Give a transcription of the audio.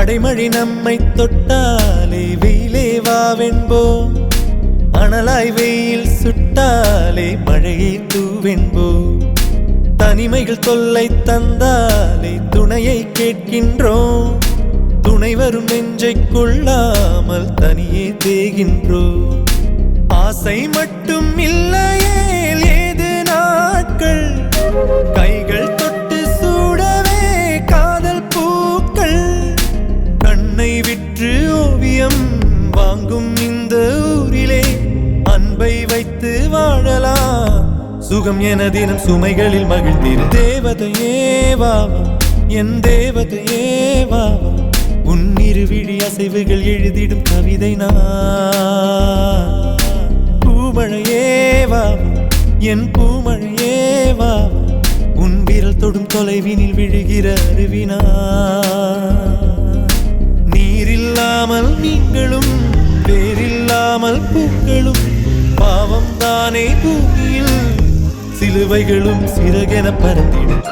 நம்மை தொட்டாலே வெயிலே வாவென்போம் அனலாய் வெயில் சுட்டாலே மழையை தூவென்போம் தனிமைகள் தொல்லை தந்தாலே துணையை கேட்கின்றோம். துணை வரும் நெஞ்சை கொள்ளாமல் தனியே தேகின்றோம். ஆசை மட்டும் இல்லை விற்று ஓவியம் வாங்கும் இந்த ஊரிலே அன்பை வைத்து வாழலாம் சுகம் என தினம் சுமைகளில் மகிழ்ந்திரு தேவதையே வாவா என் தேவதையே வாவா உன் இருவிழி அசைவுகள் எழுதிடும் கவிதை நான் பூமழையே வாவா என் பூமழையே வாவா உன் விரல் தொடும் தொலைவினில் விழுகிற அருவினா நீங்களும் வேரில்லாமல் பூக்களும் பாவம் தானே பூமியில். சிலுவைகளும் சிறகென பறந்திடும்